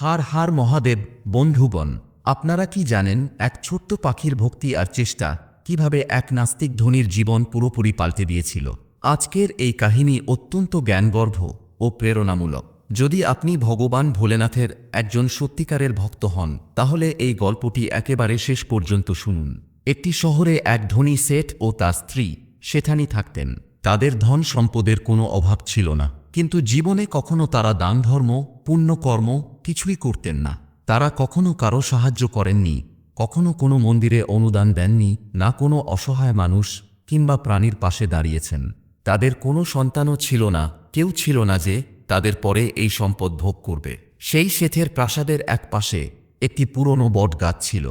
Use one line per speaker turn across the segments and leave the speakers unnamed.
হার হার মহাদেব বন্ধুগণ আপনারা কি জানেন এক ছোট্ট পাখির ভক্তি আর চেষ্টা কীভাবে এক নাস্তিক ধনির জীবন পুরোপুরি পাল্টে দিয়েছিল? আজকের এই কাহিনী অত্যন্ত জ্ঞানগর্ভ ও প্রেরণামূলক। যদি আপনি ভগবান ভোলেনাথের একজন সত্যিকারের ভক্ত হন, তাহলে এই গল্পটি একেবারে শেষ পর্যন্ত শুনুন। একটি শহরে এক ধনী সেট ও তার স্ত্রী সেখানে থাকতেন। তাদের ধন সম্পদের কোনো অভাব ছিল না। কিন্তু জীবনে কখনো তারা দান ধর্ম পুণ্যকর্ম কিছুই করতেন না। তারা কখনো কারও সাহায্য করেননি, কখনো কোনো মন্দিরে অনুদান দেননি, না কোনো অসহায় মানুষ কিংবা প্রাণীর পাশে দাঁড়িয়েছেন। তাদের কোনো সন্তানও ছিল না, কেউ ছিল না যে তাদের পরে এই সম্পদ ভোগ করবে। সেই শেথের প্রাসাদের এক পাশে একটি পুরনো বট গাছ ছিল,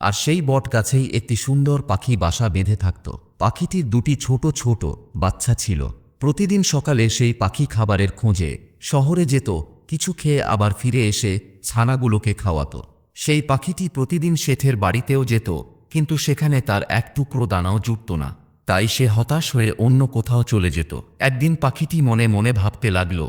আর সেই বট গাছেই একটি সুন্দর পাখি বাসা বেঁধে থাকত। পাখিটির দুটি ছোট ছোট বাচ্চা ছিল। প্রতিদিন সকালে সেই পাখি খাবারের খোঁজে শহরে যেত, কিছু খেয়ে আবার ফিরে এসে ছানাগুলোকে খাওয়াত। সেই পাখিটি প্রতিদিন শেঠের বাড়িতেও যেত, কিন্তু সেখানে তার এক টুকরো দানাও জুটত না। তাই সে হতাশ হয়ে অন্য কোথাও চলে যেত। একদিন পাখিটি মনে মনে ভাবতে লাগল,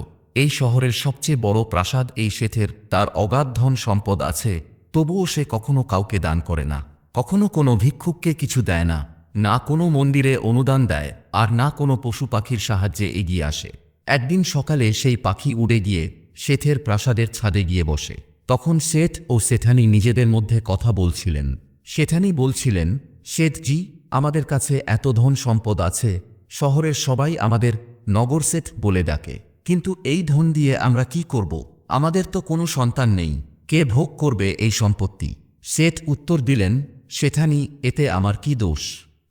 এই শহরের সবচেয়ে বড় প্রাসাদ এই শেঠের, তার অগাধ ধন সম্পদ আছে, তবুও সে কখনো কাউকে দান করে না। কখনো কোনো ভিক্ষুককে কিছু দেয় না না কোনো মন্দিরে অনুদান দেয়। আর না কোনো পশু পাখির সাহায্যে এগিয়ে আসে। একদিন সকালে সেই পাখি উড়ে গিয়ে শেঠের প্রাসাদের ছাদে গিয়ে বসে। তখন শেঠ ও শেঠানি নিজেদের মধ্যে কথা বলছিলেন। শেঠানি বলছিলেন শেঠজি আমাদের কাছে এত ধন সম্পদ আছে, শহরের সবাই আমাদের নগর শেঠ বলে ডাকে। কিন্তু এই ধন দিয়ে আমরা কি করব? আমাদের তো কোনো সন্তান নেই। কে ভোগ করবে এই সম্পত্তি? শেঠ উত্তর দিলেন শেঠানি এতে আমার কি দোষ?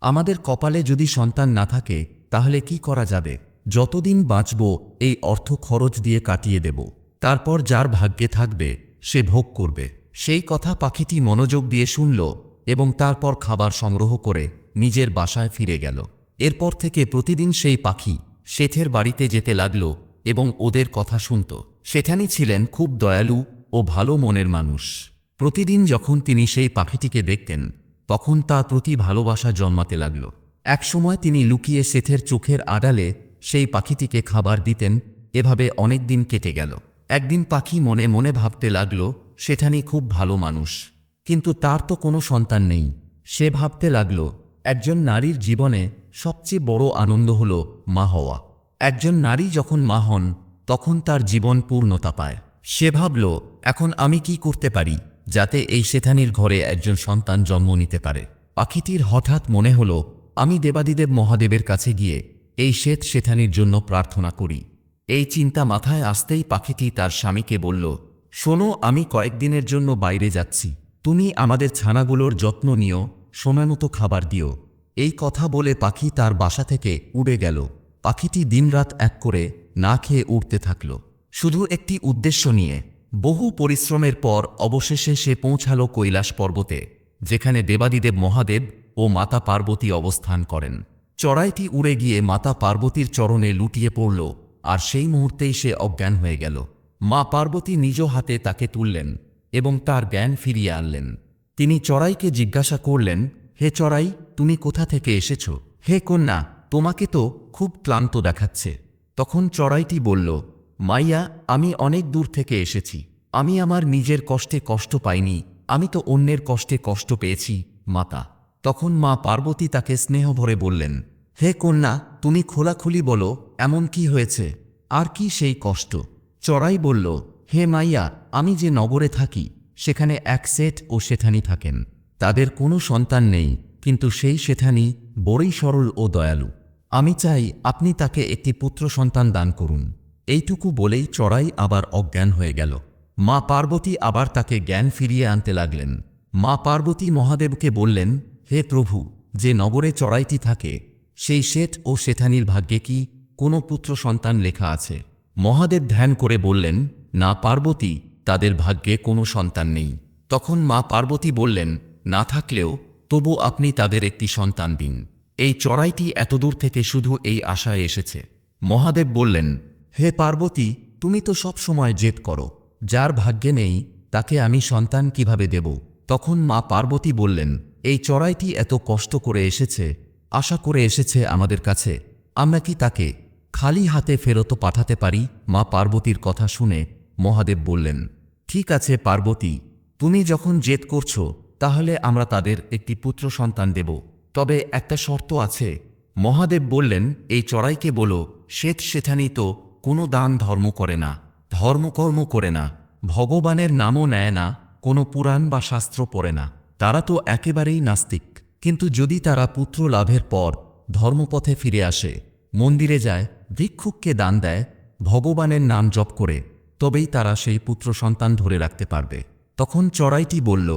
আমাদের কপালে যদি সন্তান না থাকে, তাহলে কি করা যাবে? যতদিন বাঁচব, এই অর্থ খরচ দিয়ে কাটিয়ে দেব। তারপর যার ভাগ্যে থাকবে, সে ভোগ করবে। সেই কথা পাখিটি মনোযোগ দিয়ে শুনল এবং তারপর খাবার সংগ্রহ করে নিজের বাসায় ফিরে গেল। এরপর থেকে প্রতিদিন সেই পাখি শেঠের বাড়িতে যেতে লাগল এবং ওদের কথা শুনত। সেখানে ছিলেন খুব দয়ালু ও ভালো মনের মানুষ। প্রতিদিন যখন তিনি সেই পাখিটিকে দেখতেন তখন তার প্রতি ভালোবাসা জন্মাতে লাগল। একসময় তিনি লুকিয়ে শেঠের চোখের আড়ালে সেই পাখিটিকে খাবার দিতেন, এভাবে অনেক দিন কেটে গেল। একদিন পাখি মনে মনে ভাবতে লাগল, সেখানে খুব ভালো মানুষ। কিন্তু তার তো কোনো সন্তান নেই। সে ভাবতে লাগল, একজন নারীর জীবনে সবচেয়ে বড় আনন্দ হল মা হওয়া। একজন নারী যখন মা হন, তখন তার জীবন পূর্ণতা পায়। সে ভাবল, এখন আমি কি করতে পারি? যাতে এই শেথানির ঘরে একজন সন্তান জন্ম নিতে পারে। পাখিটির হঠাৎ মনে হল, আমি দেবাদিদেব মহাদেবের কাছে গিয়ে এই শ্বেত শেথানির জন্য প্রার্থনা করি। এই চিন্তা মাথায় আসতেই পাখিটি তার স্বামীকে বলল, শোনো, আমি কয়েকদিনের জন্য বাইরে যাচ্ছি। তুমি আমাদের ছানাগুলোর যত্ন নিও সময়মতো খাবার দিও। এই কথা বলে পাখি তার বাসা থেকে উড়ে গেল। পাখিটি দিনরাত এক করে না খেয়ে উড়তে থাকল। শুধু একটি উদ্দেশ্য নিয়ে বহু পরিশ্রমের পর অবশেষে সে পৌঁছাল কৈলাস পর্বতে, যেখানে দেবাদিদেব মহাদেব ও মাতা পার্বতী অবস্থান করেন। চড়াইটি উড়ে গিয়ে মাতা পার্বতীর চরণে লুটিয়ে পড়ল, আর সেই মুহূর্তেই সে অজ্ঞান হয়ে গেল। মা পার্বতী নিজ হাতে তাকে তুললেন এবং তার জ্ঞান ফিরিয়ে আনলেন। তিনি চড়াইকে জিজ্ঞাসা করলেন, হে চড়াই, তুমি কোথা থেকে এসেছ? হে কন্যা, তোমাকে তো খুব ক্লান্ত দেখাচ্ছে। তখন চড়াইটি বলল মাইয়া, আমি অনেক দূর থেকে এসেছি। আমি আমার নিজের কষ্টে কষ্ট পাইনি। আমি তো অন্যের কষ্টে কষ্ট পেয়েছি, মাতা। তখন মা পার্বতী তাকে স্নেহ ভরে বললেন, হে কন্যা, তুমি খোলাখুলি বলো, এমন কি হয়েছে? আর কি সেই কষ্ট? চড়াই বলল, হে মাইয়া, আমি যে নগরে থাকি, সেখানে এক সেট ও শেঠানি থাকেন। তাদের কোনো সন্তান নেই, কিন্তু সেই শেঠানি বড়ই সরল ও দয়ালু। আমি চাই আপনি তাকে একটি পুত্র সন্তান দান করুন। এইটুকু বলেই চড়াই আবার অজ্ঞান হয়ে গেল। মা পার্বতী আবার তাকে জ্ঞান ফিরিয়ে আনতে লাগলেন। মা পার্বতী মহাদেবকে বললেন, হে প্রভু, যে নগরে চড়াইটি থাকে, সেই শেঠ ও শেঠানির ভাগ্যে কি কোনো পুত্র সন্তান লেখা আছে? মহাদেব ধ্যান করে বললেন, না পার্বতী, তাদের ভাগ্যে কোনো সন্তান নেই। তখন মা পার্বতী বললেন, না থাকলেও তবু আপনি তাদের একটি সন্তান দিন। এই চড়াইটি এতদূর থেকে শুধু এই আশায় এসেছে। মহাদেব বললেন হে পার্বতী, তুমি তো সব সময় জেদ করো। যার ভাগ্যে নেই, তাকে আমি সন্তান কীভাবে দেব? তখন মা পার্বতী বললেন, এই চড়াইটি এত কষ্ট করে এসেছে, আশা করে এসেছে আমাদের কাছে। আমরা কি তাকে খালি হাতে ফেরত পাঠাতে পারি? মা পার্বতীর কথা শুনে মহাদেব বললেন, ঠিক আছে পার্বতী, তুমি যখন জেদ করছ, তাহলে আমরা তাদের একটি পুত্র সন্তান দেব। তবে একটা শর্ত আছে। মহাদেব বললেন, এই চড়াইকে বলো, শ্বেত শেঠানি তো কোনো দান ধর্ম করে না, ধর্মকর্ম করে না, ভগবানের নামও নেয় না, কোনো পুরাণ বা শাস্ত্র পড়ে না। তারা তো একেবারেই নাস্তিক। কিন্তু যদি তারা পুত্র লাভের পর ধর্মপথে ফিরে আসে, মন্দিরে যায়, ভিক্ষুককে দান দেয়, ভগবানের নাম জপ করে, তবেই তারা সেই পুত্র সন্তান ধরে রাখতে পারবে। তখন চড়াইটি বলল,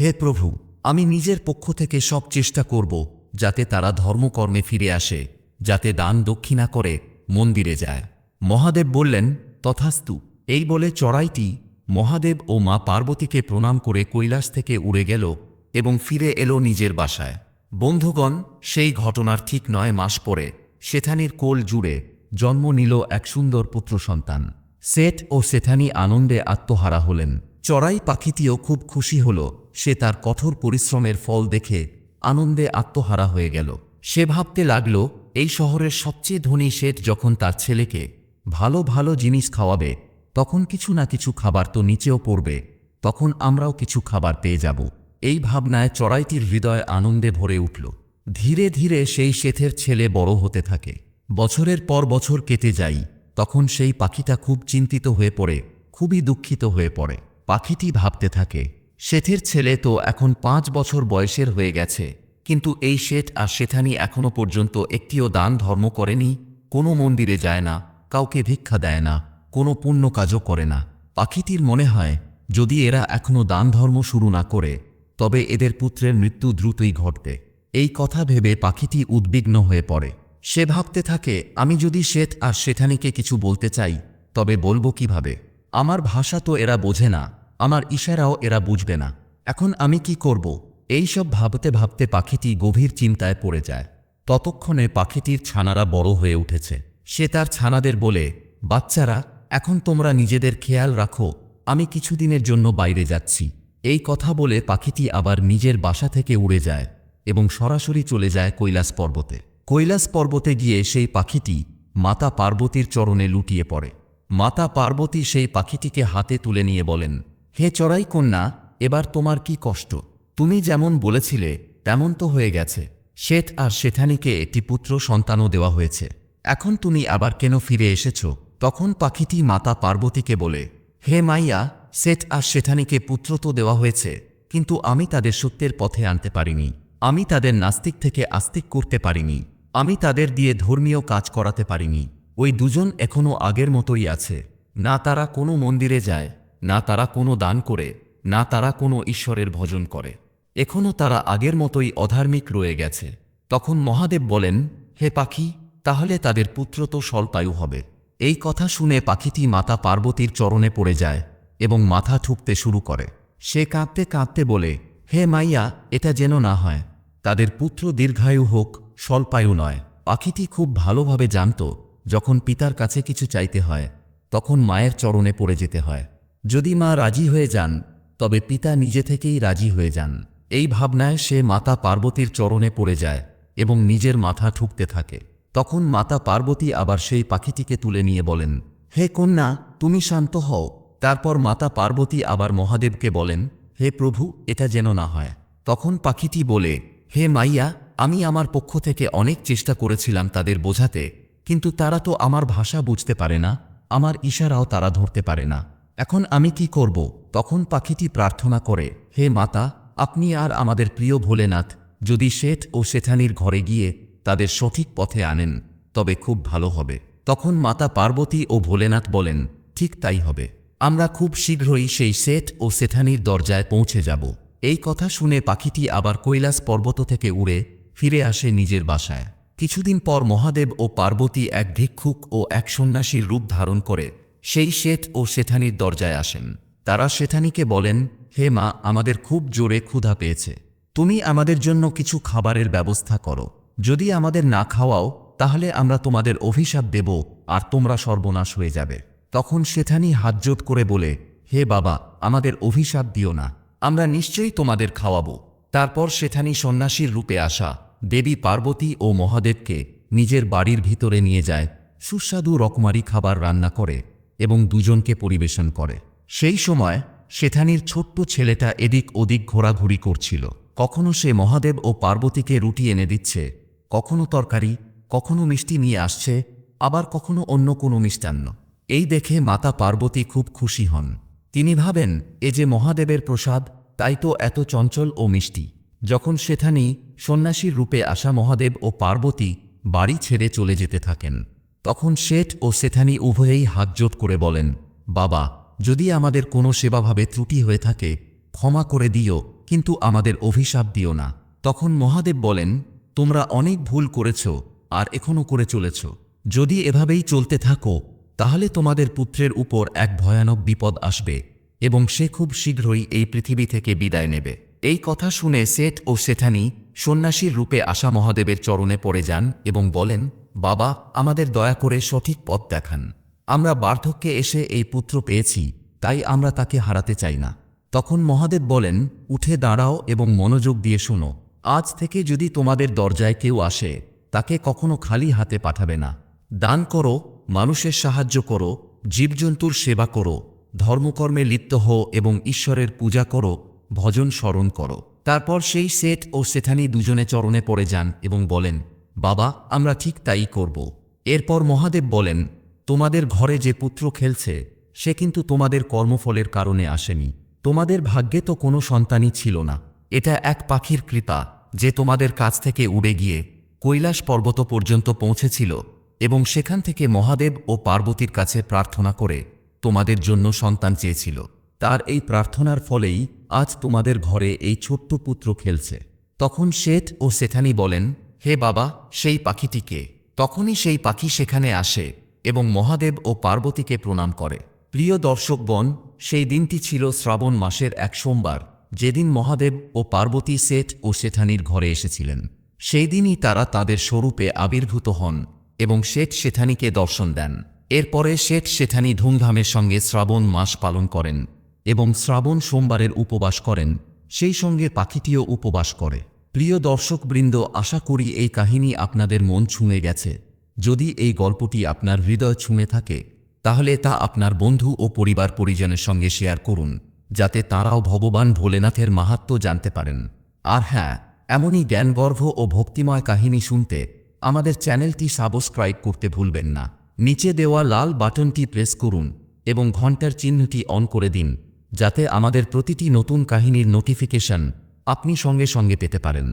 হে প্রভু, আমি নিজের পক্ষ থেকে সব চেষ্টা করব যাতে তারা ধর্মকর্মে ফিরে আসে, যাতে দান দক্ষিণা করে মন্দিরে যায়। মহাদেব বললেন, তথাস্তু, এই বলে চড়াইটি মহাদেব ও মা পার্বতীকে প্রণাম করে কৈলাস থেকে উড়ে গেল এবং ফিরে এলো নিজের বাসায়। বন্ধুগণ, সেই ঘটনার ঠিক নয় মাস পরে শেথানির কোল জুড়ে জন্ম নিল এক সুন্দর পুত্র সন্তান। সেট ও সেথানি আনন্দে আত্মহারা হলেন। চড়াই পাখিটিও খুব খুশি হল, সে তার কঠোর পরিশ্রমের ফল দেখে আনন্দে আত্মহারা হয়ে গেল। সে ভাবতে লাগল, এই শহরের সবচেয়ে ধনী শেঠ যখন তার ছেলেকে ভালো ভালো জিনিস খাওয়াবে, তখন কিছু না কিছু খাবার তো নিচেও পড়বে, তখন আমরাও কিছু খাবার পেয়ে যাব। এই ভাবনায় চড়াইটির হৃদয় আনন্দে ভরে উঠল। ধীরে ধীরে সেই শেথের ছেলে বড় হতে থাকে। বছরের পর বছর কেটে যাই, তখন সেই পাখিটা খুব চিন্তিত হয়ে পড়ে, খুবই দুঃখিত হয়ে পড়ে। পাখিটি ভাবতে থাকে শেঠের ছেলে তো এখন পাঁচ বছর বয়সের হয়ে গেছে, কিন্তু এই শেঠ আর শেঠানি এখনও পর্যন্ত একটিও দান ধর্ম করেনি, কোনো মন্দিরে যায় না কাউকে ভিক্ষা দেয় না, কোনো পুণ্য কাজও করে না। পাখিটির মনে হয়, যদি এরা এখনও দান ধর্ম শুরু না করে, তবে এদের পুত্রের মৃত্যু দ্রুতই ঘটবে। এই কথা ভেবে পাখিটি উদ্বিগ্ন হয়ে পড়ে। সে ভাবতে থাকে, আমি যদি শ্বেত আর শেঠানিকে কিছু বলতে চাই, তবে বলব কীভাবে? আমার ভাষা তো এরা বোঝে না, আমার ইশারাও এরা বুঝবে না। এখন আমি কি করব? এইসব ভাবতে ভাবতে পাখিটি গভীর চিন্তায় পড়ে যায়। ততক্ষণে পাখিটির ছানারা বড় হয়ে উঠেছে। সে তার ছানাদের বলে, বাচ্চারা, এখন তোমরা নিজেদের খেয়াল রাখো, আমি কিছুদিনের জন্য বাইরে যাচ্ছি। এই কথা বলে পাখিটি আবার নিজের বাসা থেকে উড়ে যায় এবং সরাসরি চলে যায় কৈলাস পর্বতে। কৈলাস পর্বতে গিয়ে সেই পাখিটি মাতা পার্বতীর চরণে লুটিয়ে পড়ে। মাতা পার্বতী সেই পাখিটিকে হাতে তুলে নিয়ে বলেন, হে চড়াই কন্যা, এবার তোমার কি কষ্ট? তুমি যেমন বলেছিলে, তেমন তো হয়ে গেছে। শেঠ আর শেঠানিকে একটি পুত্র সন্তানও দেওয়া হয়েছে। এখন তুমি আবার কেন ফিরে এসেছ? তখন পাখিটি মাতা পার্বতীকে বলে, হে মাইয়া সেট আর শেঠানিকে পুত্র তো দেওয়া হয়েছে, কিন্তু আমি তাদের সত্যের পথে আনতে পারিনি। আমি তাদের নাস্তিক থেকে আস্তিক করতে পারিনি। আমি তাদের দিয়ে ধর্মীয় কাজ করাতে পারিনি। ওই দুজন এখনও আগের মতোই আছে। না তারা কোনো মন্দিরে যায়, না তারা কোনো দান করে, না তারা কোনো ঈশ্বরের ভজন করে। এখনও তারা আগের মতোই অধার্মিক রয়ে গেছে। তখন মহাদেব বলেন, হে পাখি তাহলে তাদের পুত্র তো স্বল্পায়ু হবে। এই কথা শুনে পাখিটি মাতা পার্বতীর চরণে পড়ে যায় এবং মাথা ঠুকতে শুরু করে। সে কাঁদতে কাঁদতে বলে, হে মাইয়া, এটা যেন না হয়। তাদের পুত্র দীর্ঘায়ু হোক স্বল্পায়ু নয়। পাখিটি খুব ভালোভাবে জানত, যখন পিতার কাছে কিছু চাইতে হয়, তখন মায়ের চরণে পড়ে যেতে হয়। যদি মা রাজি হয়ে যান, তবে পিতা নিজে থেকেই রাজি হয়ে যান। এই ভাবনায় সে মাতা পার্বতীর চরণে পড়ে যায় এবং নিজের মাথা ঠুকতে থাকে। তখন মাতা পার্বতী আবার সেই পাখিটিকে তুলে নিয়ে বলেন, হে কন্যা, তুমি শান্ত হও। তারপর মাতা পার্বতী আবার মহাদেবকে বলেন, হে প্রভু, এটা যেন না হয়। তখন পাখিটি বলে, হে মাইয়া, আমি আমার পক্ষ থেকে অনেক চেষ্টা করেছিলাম তাদের বোঝাতে, কিন্তু তারা তো আমার ভাষা বুঝতে পারে না, আমার ইশারাও তারা ধরতে পারে না। এখন আমি কি করব? তখন পাখিটি প্রার্থনা করে, হে মাতা, আপনি আর আমাদের প্রিয় ভোলেনাথ, যদি শেঠ ও শেঠানির ঘরে গিয়ে তাদের সঠিক পথে আনেন, তবে খুব ভালো হবে। তখন মাতা পার্বতী ও ভোলেনাথ বলেন, ঠিক তাই হবে। আমরা খুব শীঘ্রই সেই শেঠ ও সেঠানির দরজায় পৌঁছে যাব। এই কথা শুনে পাখিটি আবার কৈলাস পর্বত থেকে উড়ে ফিরে আসে নিজের বাসায়। কিছুদিন পর মহাদেব ও পার্বতী এক ভিক্ষুক ও এক সন্ন্যাসীর রূপ ধারণ করে সেই শেঠ ও সেঠানির দরজায় আসেন। তারা সেঠানিকে বলেন, হে মা, আমাদের খুব জোরে ক্ষুধা পেয়েছে। তুমি আমাদের জন্য কিছু খাবারের ব্যবস্থা করো। যদি আমাদের না খাওয়াও, তাহলে আমরা তোমাদের অভিশাপ দেব আর তোমরা সর্বনাশ হয়ে যাবে। তখন সেথানি হাতজোট করে বলে, হে বাবা, আমাদের অভিশাপ দিও না, আমরা নিশ্চয়ই তোমাদের খাওয়াবো। তারপর সেথানি সন্ন্যাসীর রূপে আসা দেবী পার্বতী ও মহাদেবকে নিজের বাড়ির ভিতরে নিয়ে যায়, সুস্বাদু রকমারি খাবার রান্না করে এবং দুজনকে পরিবেশন করে। সেই সময় শেঠানির ছোট্ট ছেলেটা এদিক ওদিক ঘোরাঘুরি করছিল। কখনো সে মহাদেব ও পার্বতীকে রুটি এনে দিচ্ছে কখনো তরকারি, কখনো মিষ্টি নিয়ে আসছে, আবার কখনো অন্য কোনো মিষ্টান্ন। এই দেখে মাতা পার্বতী খুব খুশি হন। তিনি ভাবেন, এ যে মহাদেবের প্রসাদ, তাই তো এত চঞ্চল ও মিষ্টি। যখন শেঠানি সন্ন্যাসীর রূপে আসা মহাদেব ও পার্বতী বাড়ি ছেড়ে চলে যেতে থাকেন। তখন শেঠ ও শেঠানি উভয়েই হাতজোট করে বলেন, বাবা, যদি আমাদের কোনো সেবাভাবে ত্রুটি হয়ে থাকে, ক্ষমা করে দিও, কিন্তু আমাদের অভিশাপ দিও না। তখন মহাদেব বলেন তোমরা অনেক ভুল করেছ আর এখনও করে চলেছ। যদি এভাবেই চলতে থাকো, তাহলে তোমাদের পুত্রের উপর এক ভয়ানক বিপদ আসবে এবং সে খুব শীঘ্রই এই পৃথিবী থেকে বিদায় নেবে। এই কথা শুনে সেঠ ও সেঠানি সন্ন্যাসীর রূপে আসা মহাদেবের চরণে পড়ে যান এবং বলেন, বাবা, আমাদের দয়া করে সঠিক পথ দেখান। আমরা বার্ধক্যে এসে এই পুত্র পেয়েছি, তাই আমরা তাকে হারাতে চাই না। তখন মহাদেব বলেন, উঠে দাঁড়াও এবং মনোযোগ দিয়ে শোনো। আজ থেকে যদি তোমাদের দরজায় কেউ আসে, তাকে কখনো খালি হাতে পাঠাবে না। দান করো, মানুষের সাহায্য করো, জীবজন্তুর সেবা করো, ধর্মকর্মে লিপ্ত হও এবং ঈশ্বরের পূজা করো, ভজন স্মরণ করো। তারপর সেই সেট ও সেঠানি দুজনে চরণে পড়ে যান এবং বলেন, বাবা, আমরা ঠিক তাই করব। এরপর মহাদেব বলেন, তোমাদের ঘরে যে পুত্র খেলছে, সে কিন্তু তোমাদের কর্মফলের কারণে আসেনি। তোমাদের ভাগ্যে তো কোনো সন্তানই ছিল না। এটা এক পাখির কৃপা যে তোমাদের কাছ থেকে উড়ে গিয়ে কৈলাস পর্বত পর্যন্ত পৌঁছেছিল এবং সেখান থেকে মহাদেব ও পার্বতীর কাছে প্রার্থনা করে তোমাদের জন্য সন্তান চেয়েছিল। তার এই প্রার্থনার ফলেই আজ তোমাদের ঘরে এই ছোট্ট পুত্র খেলছে। তখন শেঠ ও সেঠানি বলেন, হে বাবা, সেই পাখিটিকে তখনই সেই পাখি সেখানে আসে এবং মহাদেব ও পার্বতীকে প্রণাম করে। প্রিয় দর্শকগণ, সেই দিনটি ছিল শ্রাবণ মাসের এক সোমবার। যেদিন মহাদেব ও পার্বতী সেঠ ও সেঠানির ঘরে এসেছিলেন সেই দিনই তারা তাদের স্বরূপে আবির্ভূত হন এবং শেঠ সেঠানিকে দর্শন দেন। এরপরে শেঠ সেঠানি ধুমধামের সঙ্গে শ্রাবণ মাস পালন করেন এবং শ্রাবণ সোমবারের উপবাস করেন, সেই সঙ্গে পাখিটিও উপবাস করে। প্রিয় দর্শকবৃন্দ, আশা করি এই কাহিনী আপনাদের মন ছুঁয়ে গেছে। যদি এই গল্পটি আপনার হৃদয় ছুঁয়ে থাকে, তাহলে তা আপনার বন্ধু ও পরিবার পরিজনের সঙ্গে শেয়ার করুন। যাতে তাঁরাও ভগবান ভোলেনাথের মাহাত্ম জানতে পারেন। আর হ্যাঁ এমনই জ্ঞানগর্ভ ও ভক্তিময় কাহিনী শুনতে আমাদের চ্যানেলটি সাবস্ক্রাইব করতে ভুলবেন না। নিচে দেওয়া লাল বাটনটি প্রেস করুন এবং ঘণ্টার চিহ্নটি অন করে দিন, যাতে আমাদের প্রতিটি নতুন কাহিনীর নোটিফিকেশন আপনি সঙ্গে সঙ্গে পেতে পারেন।